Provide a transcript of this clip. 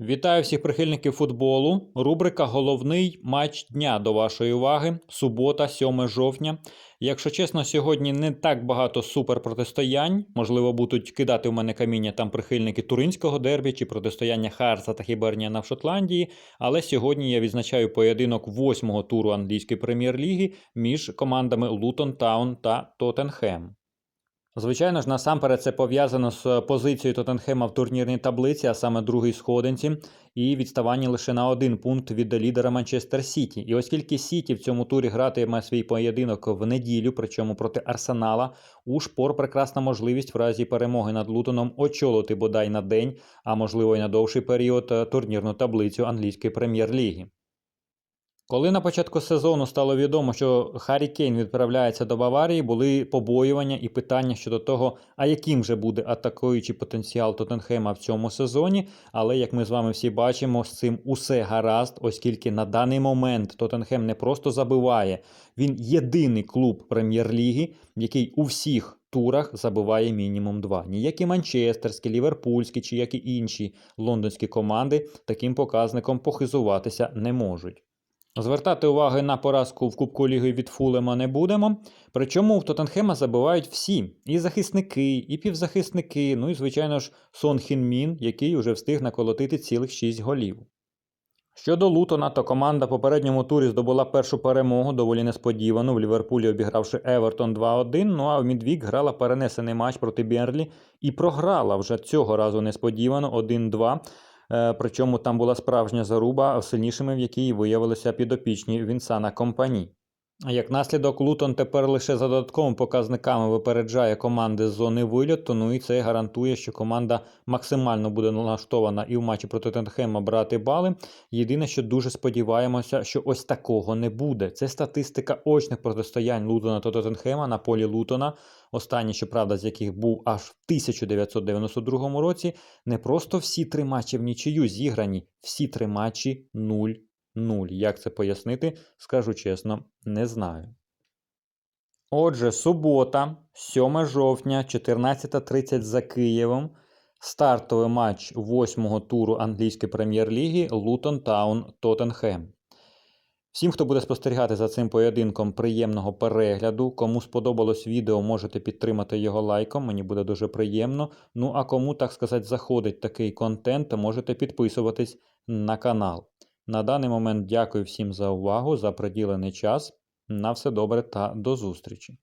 Вітаю всіх прихильників футболу. Рубрика Головний матч дня до вашої уваги. Субота, 7 жовтня. Якщо чесно, сьогодні не так багато суперпротистоянь. Можливо, будуть кидати в мене каміння там прихильники туринського дербі чи протистояння Харса та Хіберніана в Шотландії. Але сьогодні я відзначаю поєдинок восьмого туру англійської прем'єр-ліги між командами Лутон Таун та Тоттенхем. Звичайно ж, насамперед це пов'язано з позицією Тоттенхема в турнірній таблиці, а саме другій сходинці, і відставання лише на один пункт від лідера Манчестер Сіті. І оскільки Сіті в цьому турі гратиме свій поєдинок в неділю, причому проти Арсенала, у шпор прекрасна можливість в разі перемоги над Лутоном очолити бодай на день, а можливо й на довший період е, турнірну таблицю англійської прем'єр-ліги. Коли на початку сезону стало відомо, що Харі Кейн відправляється до Баварії, були побоювання і питання щодо того, а яким же буде атакуючий потенціал Тоттенхема в цьому сезоні. Але як ми з вами всі бачимо, з цим усе гаразд, оскільки на даний момент Тоттенхем не просто забиває, він єдиний клуб прем'єр-ліги, який у всіх турах забиває мінімум два. Ніякі манчестерські, ліверпульські чи як і інші лондонські команди таким показником похизуватися не можуть. Звертати уваги на поразку в Кубку Ліги від Фулема не будемо. Причому в Тоттенхема забивають всі: і захисники, і півзахисники, ну і, звичайно ж, Сон Хін Мін, який уже встиг наколотити цілих 6 голів. Щодо Лутона, то команда попередньому турі здобула першу перемогу доволі несподівану в Ліверпулі, обігравши Евертон 2-1. Ну а в Мідвік грала перенесений матч проти Берлі і програла вже цього разу несподівано 1-2. Е, Причому там була справжня заруба, сильнішими в якій виявилися підопічні Вінсана Компані. Як наслідок, Лутон тепер лише за додатковими показниками випереджає команди з зони вильоту, ну і це гарантує, що команда максимально буде налаштована і в матчі проти Тоттенхема брати бали. Єдине, що дуже сподіваємося, що ось такого не буде. Це статистика очних протистоянь Лутона та Тоттенхема на полі Лутона, останній, щоправда, з яких був аж в 1992 році. Не просто всі три матчі в нічию зіграні, всі три матчі 0 0. Як це пояснити, скажу чесно, не знаю. Отже, субота, 7 жовтня, 14.30 за Києвом. Стартовий матч 8-го туру англійської прем'єр-ліги Лутон Таун Тоттенхем. Всім, хто буде спостерігати за цим поєдинком, приємного перегляду. Кому сподобалось відео, можете підтримати його лайком, мені буде дуже приємно. Ну а кому, так сказати, заходить такий контент, можете підписуватись на канал. На даний момент дякую всім за увагу, за приділений час. На все добре та до зустрічі!